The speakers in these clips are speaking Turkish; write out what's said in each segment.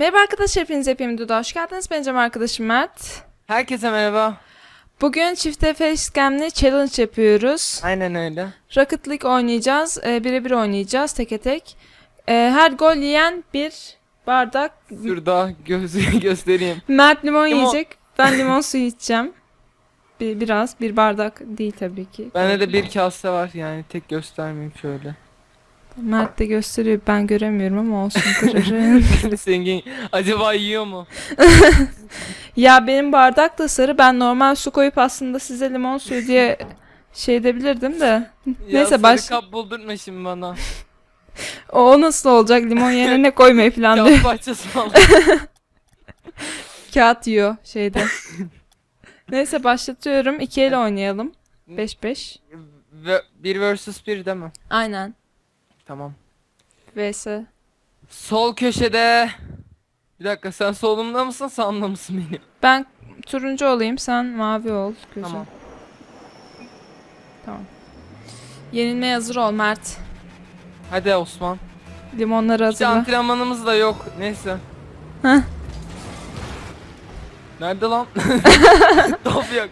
Merhaba arkadaşlar, hepiniz hepim Duda. Hoş geldiniz. Ben Cem arkadaşım Mert. Herkese merhaba. Bugün çifte facecam'li challenge yapıyoruz. Aynen öyle. Rocket League oynayacağız. E, birebir oynayacağız teke tek. E, her gol yiyen bir bardak. Şurada gözü göstereyim. Mert limon Limon. yiyecek. Ben limon suyu içeceğim. Bir, biraz. Bir bardak değil tabii ki. Bende de bir kase var yani tek göstermeyeyim şöyle. Mert de gösteriyor. Ben göremiyorum ama olsun. kırarım. Senin acaba yiyor mu? ya benim bardak da sarı. Ben normal su koyup aslında size limon suyu diye şey edebilirdim de. Ya Neyse, sarı baş- kap buldurtma şimdi bana. O nasıl olacak? Limon yerine ne koymayı planlıyor. Kap parçası al. Kağıt yiyor şeyde. Neyse başlatıyorum. İki el oynayalım. 5-5. Ve bir versus bir değil mi? Aynen. Tamam. vs. Sol köşede. Bir dakika sen solumda mısın sağımda mısın benim? Ben turuncu olayım. Sen mavi ol. Gözüm. Tamam. Tamam. Yenilmeye hazır ol Mert. Hadi Osman. Limonları İşte hazırla. antrenmanımız da yok. Neyse. Heh. Nerede lan? Top yok.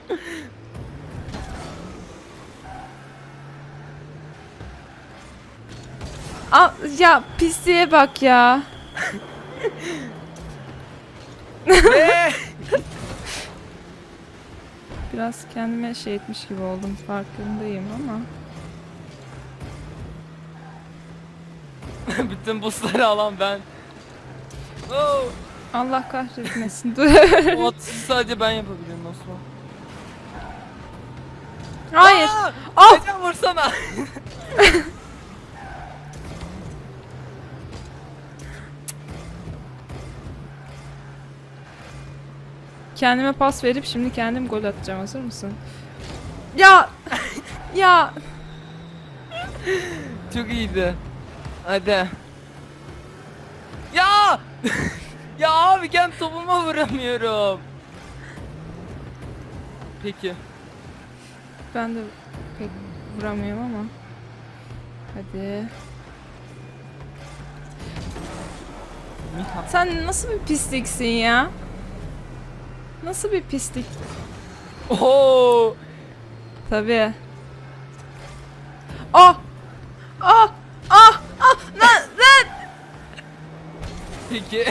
Aa, ya pisliğe bak ya. Ne? Biraz kendime şey etmiş gibi oldum. Farkındayım ama. Bütün busları alan ben. Oh, Allah kahretmesin. Dur. o atışı sadece ben yapabilirim Osman. Hayır. Aa! Ah! Vursana. Kendime pas verip şimdi kendim gol atacağım. Hazır mısın? Ya! ya! Çok iyiydi. Hadi. Ya! ya abi ben topuma vuramıyorum. Peki. Ben de pek vuramıyorum ama. Hadi. Sen nasıl bir pisliksin ya? Nasıl bir pislik? Oo! Tabii. Ah! Ah! Ah! Ah! Lan! Lan! Peki.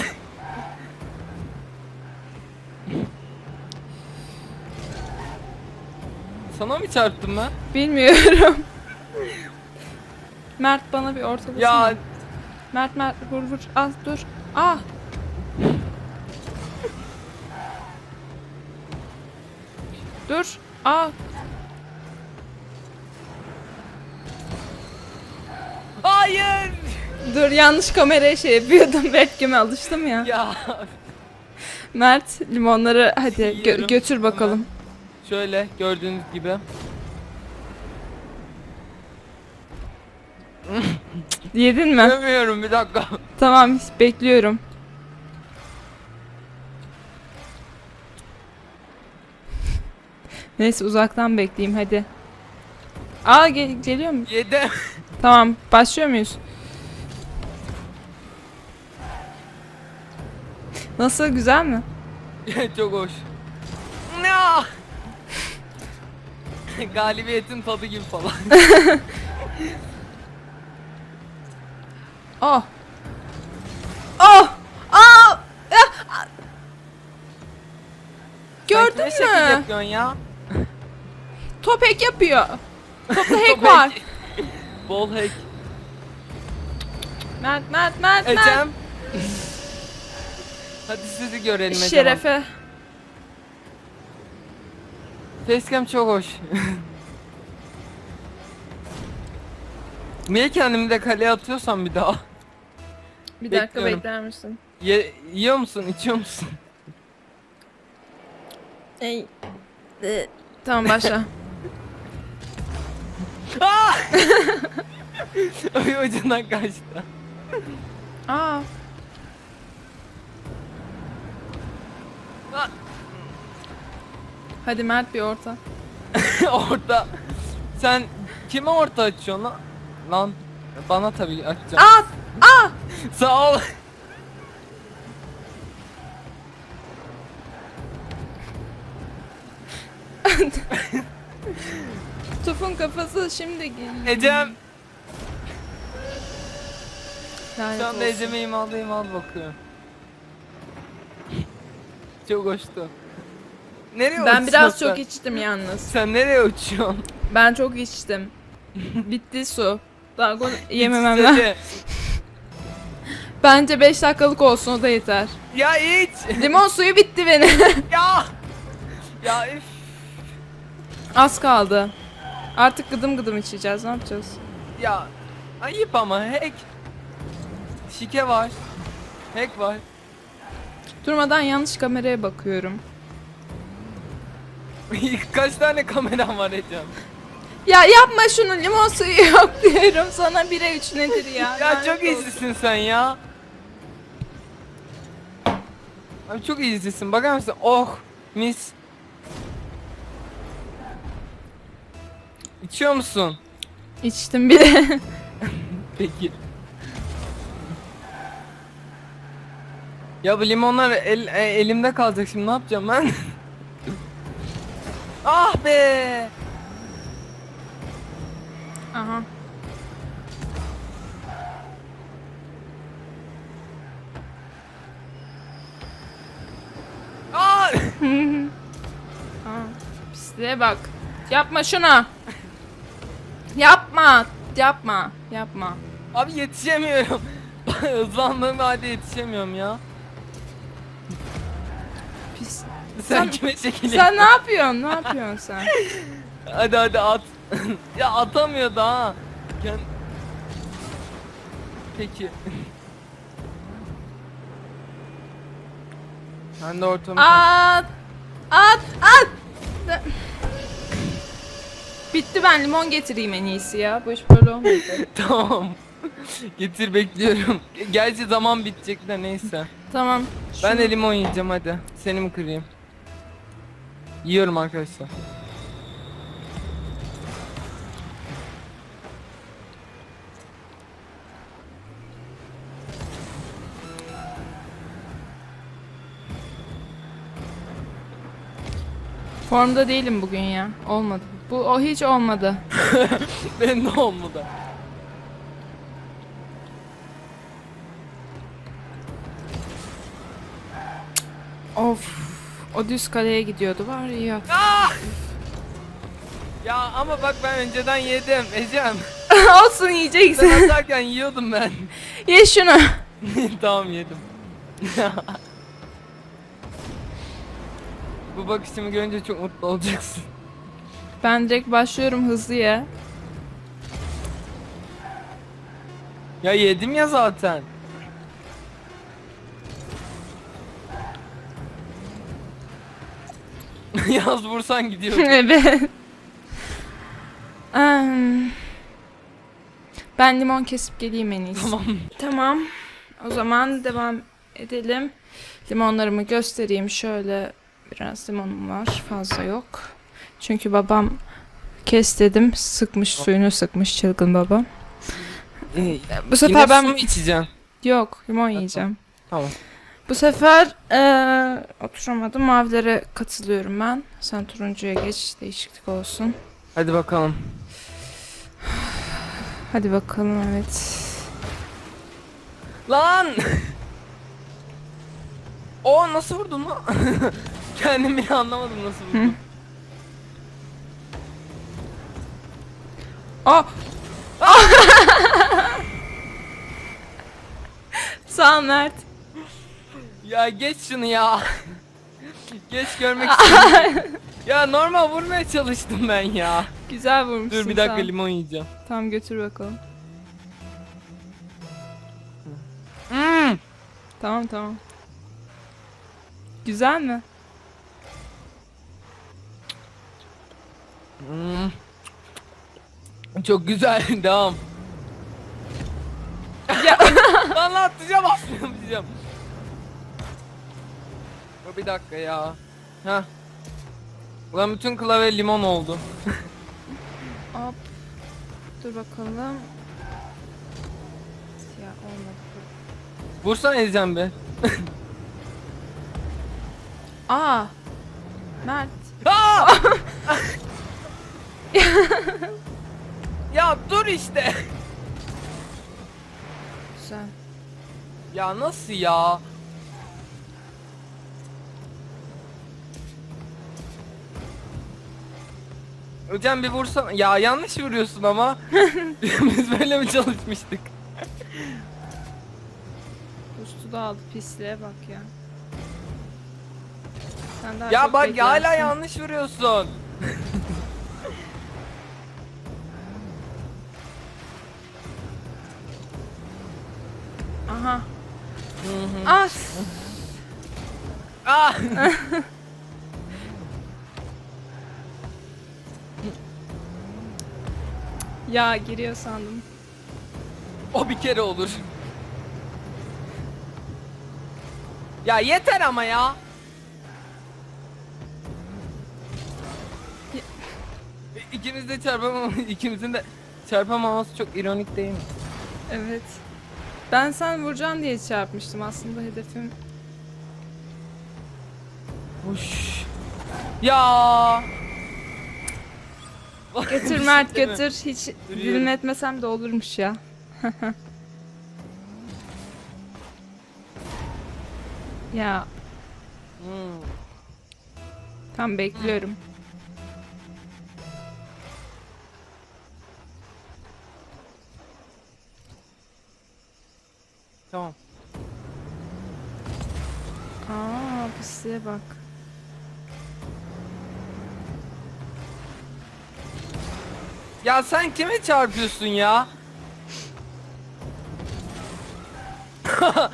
Sana mı çarptım ben? Bilmiyorum. Mert bana bir ortalasana. Ya Mert Mert vur vur. Ah dur. Ah! Dur. Ah! hayır. Dur yanlış kameraya şey yapıyordum. Webcam'e alıştım ya. Ya Mert limonları hadi gö- Yiyorum. götür bakalım. şöyle gördüğünüz gibi. Yedin mi? Görmüyorum bir dakika. Tamam bekliyorum. Neyse uzaktan bekleyeyim hadi. Aa gel- geliyor mu? Yedim. Tamam başlıyor muyuz? Nasıl güzel mi? Çok hoş. Ya! Galibiyetin tadı gibi falan. Oh. Oh. Aa! Ah! Gördün Sen kime şekil mü? yapıyorsun ya? Top hack yapıyor. Topta hack var. Bol hack. Mert Mert Mert Mert. Ecem. Hadi sizi görelim Ecem. Şerefe. Facecam çok hoş. Niye kendimi de kaleye atıyorsam bir daha? Bir dakika Bekliyorum. bekler misin? Ye yiyor musun, içiyor musun? Ey. Tamam başla. Ay ucundan kaçtı. Aa. Hadi Mert bir orta. orta. Sen kime orta açıyorsun lan? Lan bana tabii açacaksın. Aa! Aa! Sağ ol. Tufun kafası şimdi geliyor. Ecem. Lanet Şu anda olsun. Ecem'e imalda imal bakıyor. Çok hoştu. Nereye Ben biraz uçuyorsun çok sen? içtim yalnız. Sen nereye uçuyorsun? Ben çok içtim. Bitti su. Daha gol yememem lazım. İçsene. Bence 5 dakikalık olsun o da yeter. Ya iç. Limon suyu bitti benim. ya. Ya üf. Az kaldı. Artık gıdım gıdım içeceğiz. Ne yapacağız? Ya ayıp ama hack. Şike var. Hack var. Durmadan yanlış kameraya bakıyorum. Kaç tane kameram var Ecem? Ya yapma şunu limon suyu yok diyorum sana 1'e 3 nedir ya? Ya çok iyisin sen ya. Abi çok iyisin. Bakar mısın? Oh mis. İçiyor musun? İçtim bile. Peki. Ya bu limonlar el, e, elimde kalacak şimdi ne yapacağım ben? ah be! Aha. Ah! Aa, pisliğe bak. Yapma şunu. Yapma. Yapma. Yapma. Abi yetişemiyorum. Hızlandığım halde yetişemiyorum ya. Pis. Sen, Sen- kime çekiliyorsun? Sen ne yapıyorsun? Ne yapıyorsun sen? Hadi hadi at. ya atamıyor daha. Kend... Peki. Ben de ortamı... At. At. Bitti ben limon getireyim en iyisi ya. Bu iş böyle olmayacak. tamam. Getir bekliyorum. Gerçi zaman bitecek de neyse. tamam. Ben de limon yiyeceğim hadi. Seni mi kırayım? Yiyorum arkadaşlar. Formda değilim bugün ya. Olmadı. Bu o hiç olmadı. Benim de olmadı. Of. O düz kaleye gidiyordu var ya. Ah! Ya ama bak ben önceden yedim Ecem. Olsun yiyeceksin. Sen atarken yiyordum ben. Ye şunu. tamam yedim. Bu bakışımı görünce çok mutlu olacaksın. Ben direkt başlıyorum hızlı ye. Ya yedim ya zaten. Yaz vursan gidiyor. evet. Em, ben limon kesip geleyim en iyisi. tamam. Tamam. O zaman devam edelim. Limonlarımı göstereyim. Şöyle biraz limonum var. Fazla yok. Çünkü babam kes dedim. Sıkmış suyunu sıkmış çılgın babam. Ee, Bu sefer Yine ben su mu içeceğim? yok limon yiyeceğim. Tamam. Bu sefer eee oturamadım. Mavilere katılıyorum ben. Sen turuncuya geç. Değişiklik olsun. Hadi bakalım. Hadi bakalım evet. Lan! O nasıl vurdun lan? Kendim bile anlamadım nasıl vurdum. Aa! Sağ ol Mert. Ya geç şunu ya. geç görmek istiyorum. ya normal vurmaya çalıştım ben ya. Güzel vurmuşsun. Dur bir dakika ol. limon yiyeceğim. Tamam götür bakalım. Hmm. Tamam tamam. Güzel mi? Hmm. Çok güzel devam. Ya- Lan lan atlayacağım atlayacağım. Dur bir dakika ya. Heh. Ulan bütün klavye limon oldu. Hop. Dur bakalım. Ya olmadı. Vursana Ezcan be. Aa. Mert. Aa! Ya dur işte. Güzel. Ya nasıl ya? Hocam bir vursana. Ya yanlış vuruyorsun ama. Biz böyle mi çalışmıştık? Ustu da aldı pisliğe bak ya. Sen daha Ya çok bak ya hala yanlış vuruyorsun. Ah. Ah! Ya giriyor sandım. o bir kere olur. Ya yeter ama ya. İkimiz de çarpamam, ikimizin de çarpamaması çok ironik değil mi? Evet. Ben sen vuracaksın diye çarpmıştım aslında hedefim. Uş. Ya. Götür Mert şey götür. Hiç Duruyorum. dinletmesem de olurmuş ya. ya Hmm. tam bekliyorum. Tamam. Aa pisliğe bak. Ya sen kime çarpıyorsun ya?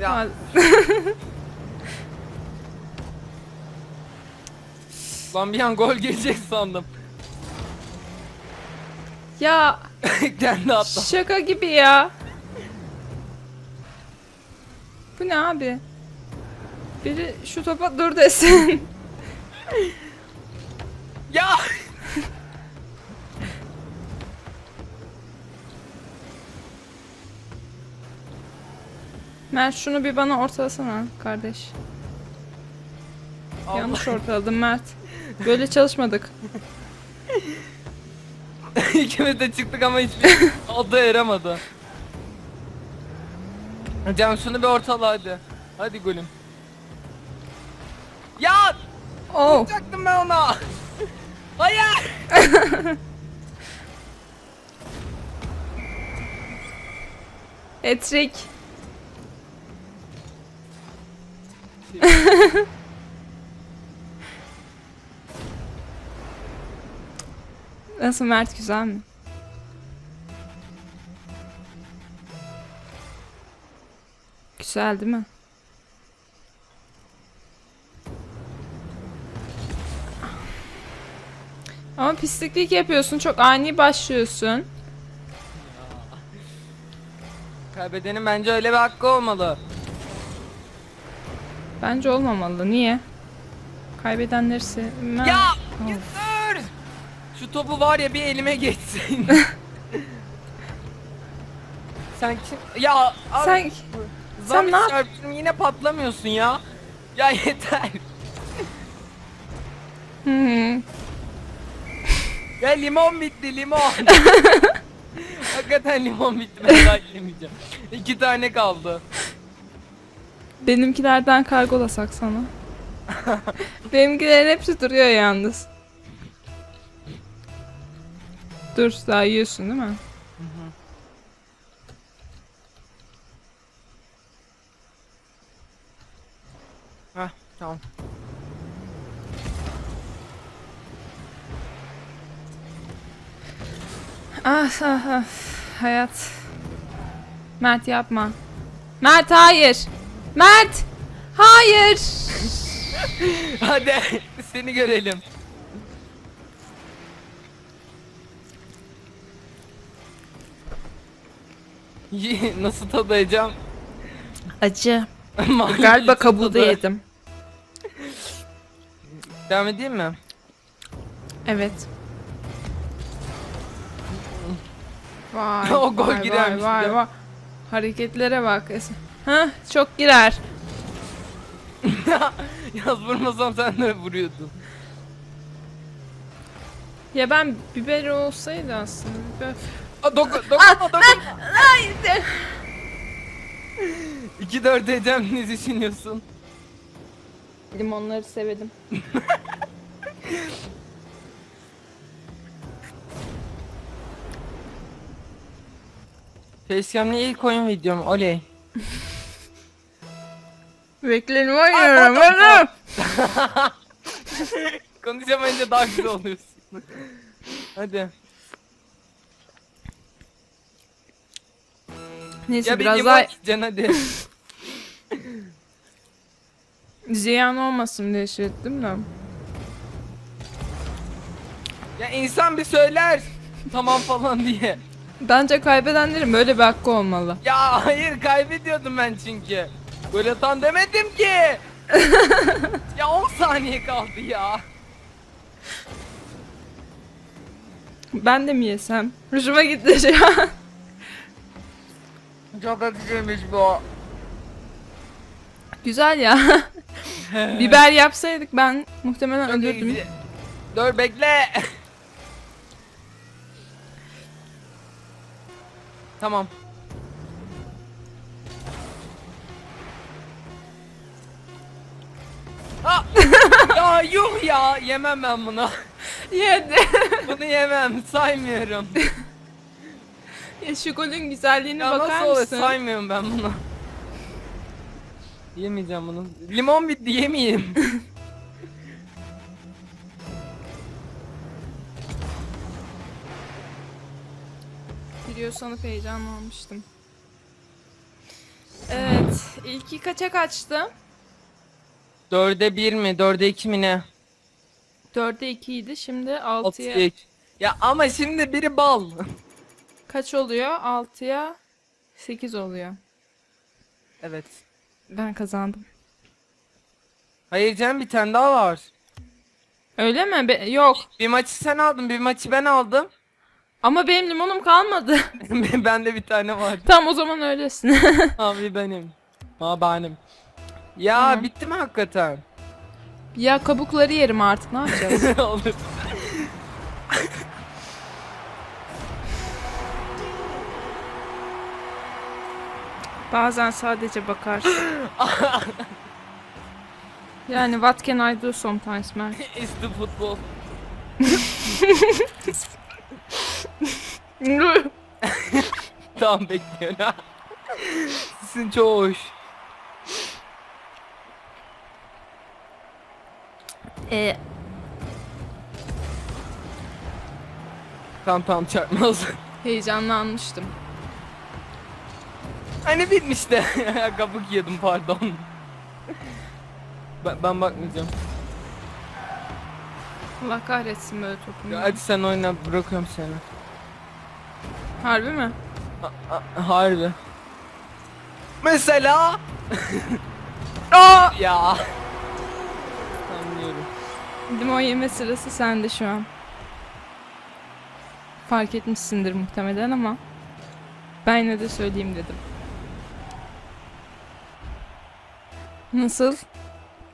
ya lan bir an gol gelecek sandım. ya Kendi atla. şaka gibi ya. Bu ne abi? Biri şu topa dur desin. Ya. Mert şunu bir bana ortalasana kardeş. Allah. Yanlış ortaladım Mert. Böyle çalışmadık. İkimiz de çıktık ama hiçbir adı eremedi. Hocam şunu bir ortala hadi. Hadi golüm. Ya Oh. tutacaktım ben ona. Hayır. Etrik. Nasıl Mert güzel mi? Güzel değil mi? Ama pisliklik yapıyorsun. Çok ani başlıyorsun. Kaybedenin bence öyle bir hakkı olmalı. Bence olmamalı. Niye? Kaybedenleri sevmem. Ya Of. Şu topu var ya bir elime geçsin. Sen kim? Ya abi, Sen sen ne yap- çarptım yine patlamıyorsun ya. Ya yeter. Ya limon bitti limon. Hakikaten limon bitti ben daha yemeyeceğim. İki tane kaldı. Benimkilerden kargolasak sana. Benimkilerin hepsi duruyor yalnız. Dur daha yiyorsun değil mi? Heh tamam. Ah ah ah. Hayat. Mert yapma. Mert hayır. Mert. Hayır. Hadi seni görelim. Yi- Nasıl tadayacağım? Acı. Galiba kabuğu da yedim. Devam edeyim mi? Evet. Vay. O gol vay, girermiş Vay bir de. vay vay. Hareketlere bak. Ha çok girer. Yaz vurmasam sen de vuruyordun. Ya ben biber olsaydı aslında biber. Aa, doku, dokunma dokunma. Haydi. 2-4 edeceğim ne düşünüyorsun? Limonları sevedim. Facecam'le ilk oyun videom oley. Beklerim oynuyorum. Hadi. Konuşamayınca daha güzel oluyorsun. Hadi. Neyse Ya bir biraz daha içeceksin hadi. ziyan olmasın diye şey ettim de. Ya insan bir söyler. Tamam falan diye. Bence kaybedenlerin böyle bir hakkı olmalı. Ya hayır kaybediyordum ben çünkü. Gol atan demedim ki. ya 10 saniye kaldı ya. Ben de mi yesem? Hoşuma gitti şu an. Çok acıymış bu. Güzel ya. Biber yapsaydık ben muhtemelen ölürdüm. Dur bekle. Tamam. Ah! ya yuh ya yemem ben bunu. Yedi. Bunu yemem saymıyorum. ya şu golün güzelliğine ya bakar nasıl olur mısın? saymıyorum ben bunu. Yemeyeceğim bunu. Limon bitti yemeyeyim. Video sanıp heyecanlanmıştım. Evet. ilki kaça kaçtı? Dörde bir mi? Dörde iki mi ne? 4'e 2 idi. Şimdi 6'ya 32. Ya ama şimdi biri bal. kaç oluyor? 6'ya 8 oluyor. evet. Ben kazandım. Hayır canım bir tane daha var. Öyle mi? Be- yok. Bir maçı sen aldın, bir maçı ben aldım. Ama benim limonum kalmadı. Bende bir tane var. tamam o zaman öylesin. Abi benim. Ha benim. Ya Tamam. bitti mi hakikaten? ya kabukları yerim artık ne yapacağız? Olur. Bazen sadece bakarsın. yani what can I do sometimes man? It's the football. Tamam bekliyorum. Sizin çok hoş. e, Tamam tamam çarpmaz. heyecanlanmıştım. hani bitmişti. Kabuk yedim pardon. Ben, ben bakmayacağım. Allah kahretsin böyle topumu. Ya hadi sen oyna bırakıyorum seni. Harbi mi? A- a- harbi. Mesela. Aa! Ya. Anlıyorum. Limon yeme sırası sende şu an. Fark etmişsindir muhtemelen ama ben yine de söyleyeyim dedim. Nasıl?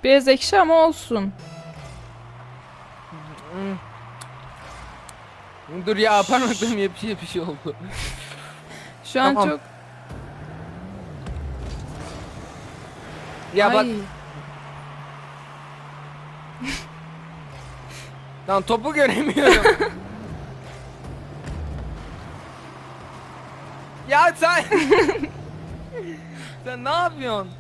Biraz ekşi ama olsun. Dur ya parmaklarım yapış yapış oldu. Şu an Tamam. çok... Ya bak Ay, lan topu göremiyorum. ya sen Sen ne yapıyorsun?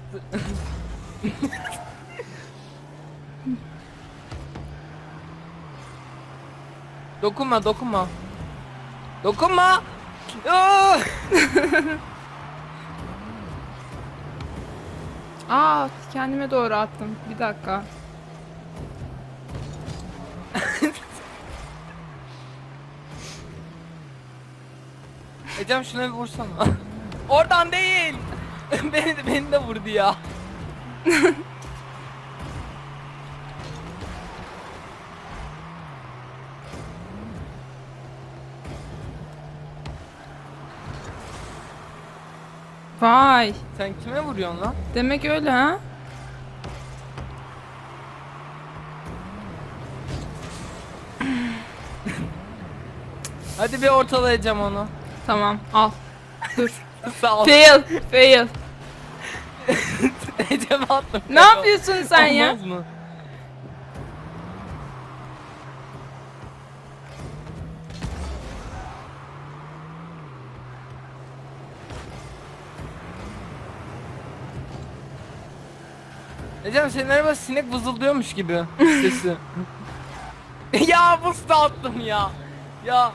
Dokunma dokunma. Dokunma. Aa! Aa, kendime doğru attım. Bir dakika. Ecem şuna bir vursana. Oradan değil. beni de beni de vurdu ya. Vay. Sen kime vuruyorsun lan? Demek öyle ha? Hadi bir ortalayacağım onu. Tamam al. Dur. Sağ ol. fail. Fail. Ecem attım. Ne yapıyorsun sen ya? Olmaz mı? Ecem senin araba sinek vızıldıyormuş gibi sesi. ya buz da attım ya. Ya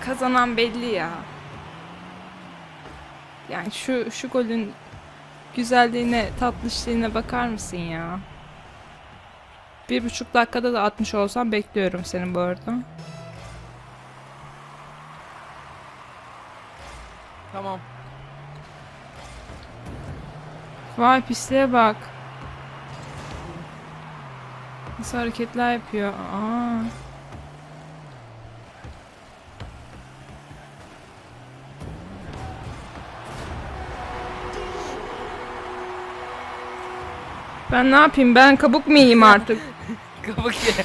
Kazanan belli ya. Yani şu şu golün güzelliğine, tatlışlığına bakar mısın ya? Bir buçuk dakikada da atmış olsam bekliyorum senin bu arada. Tamam. Vay pisliğe bak. Nasıl hareketler yapıyor. Aa. Ben ne yapayım? Ben kabuk mu yiyeyim artık? Kabuk ye.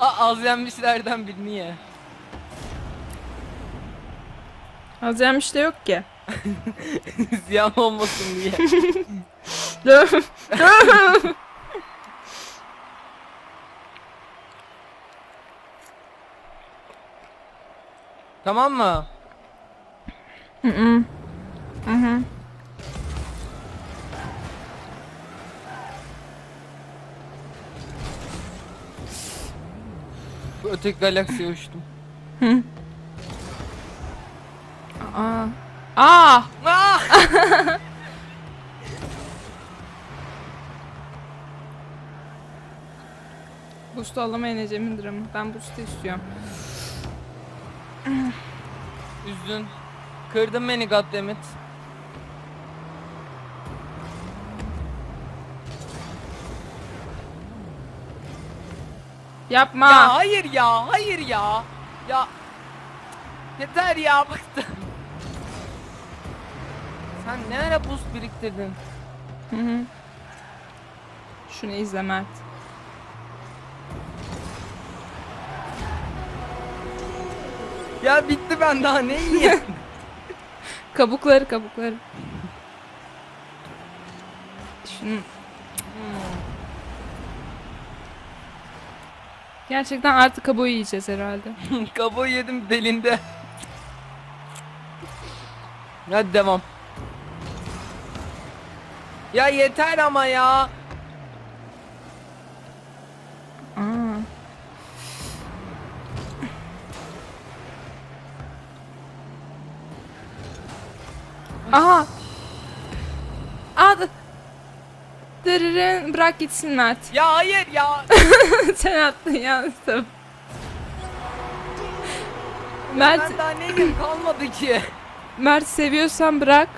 A- az yenmişlerden birini ye. Az yemiş de yok ki. Ziyan olmasın diye. Tamam mı? Hı hı. Hı hı. Bu öteki galaksiye uçtum. Aa. Aa. Ah! Boost alamayın Ecem'indir ama. Ben boost istiyorum. Üzdün. Kırdın beni goddammit. Yapma. Ya hayır ya, hayır ya. Ya yeter ya bıktım. Sen ne ara buz biriktirdin? Hı hı. Şunu izle Mert. Ya bitti ben daha ne yiyeyim? Kabukları kabukları. Şunu Gerçekten artık kabuğu yiyeceğiz herhalde. Kabuğu yedim delinde. Hadi devam. Ya yeter ama ya. Aha. D- Dırırın bırak gitsin Mert. Ya hayır ya. Sen attın ya. Mert, ben daha ne yiyeyim kalmadı ki. Mert seviyorsan bırak.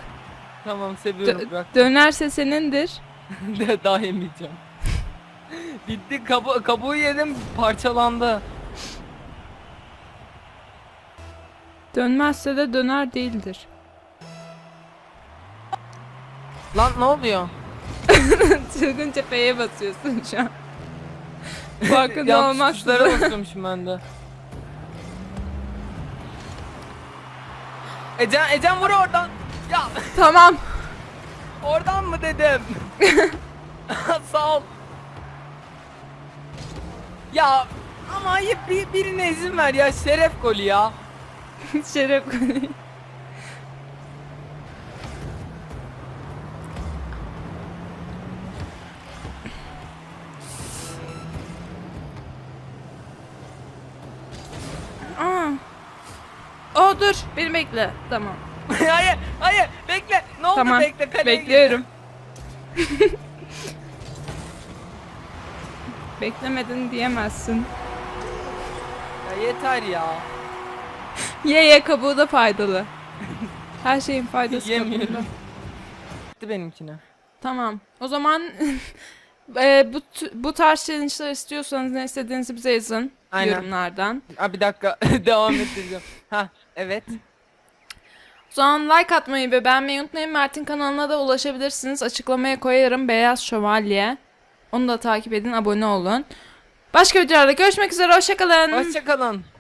Tamam Dö- seviyorum bırak. dönerse senindir. De daha yemeyeceğim. Bitti kabu kabuğu yedim parçalandı. Dönmezse de döner değildir. Lan ne oluyor? Çılgınca F'ye basıyorsun şu an. Farkında Yanlış tuşlara basıyormuşum ben de. Ecem, Ecem vur oradan. Ya Tamam. oradan mı dedim? Sağ ol. Ya ama hayır bir, birine izin ver ya şeref golü ya. Şeref Aa. O dur, beni bekle. Tamam. Hayır hayır bekle ne oldu tamam. bekle kaleye gir. Bekliyorum. Beklemedin diyemezsin. Ya yeter ya. Ye ye kabuğu da faydalı. Her şeyin faydası Yemiyorum. kabuğunda. Bitti benimkine. Tamam. O zaman e, bu t- bu tarz challenge'lar istiyorsanız ne istediğinizi bize yazın Aynen. yorumlardan. Aa, bir dakika devam ettireceğim. Ha evet. O like atmayı ve beğenmeyi unutmayın. Mert'in kanalına da ulaşabilirsiniz. Açıklamaya koyarım. Beyaz Şövalye. Onu da takip edin, abone olun. Başka videolarda görüşmek üzere. Hoşçakalın. Hoşçakalın.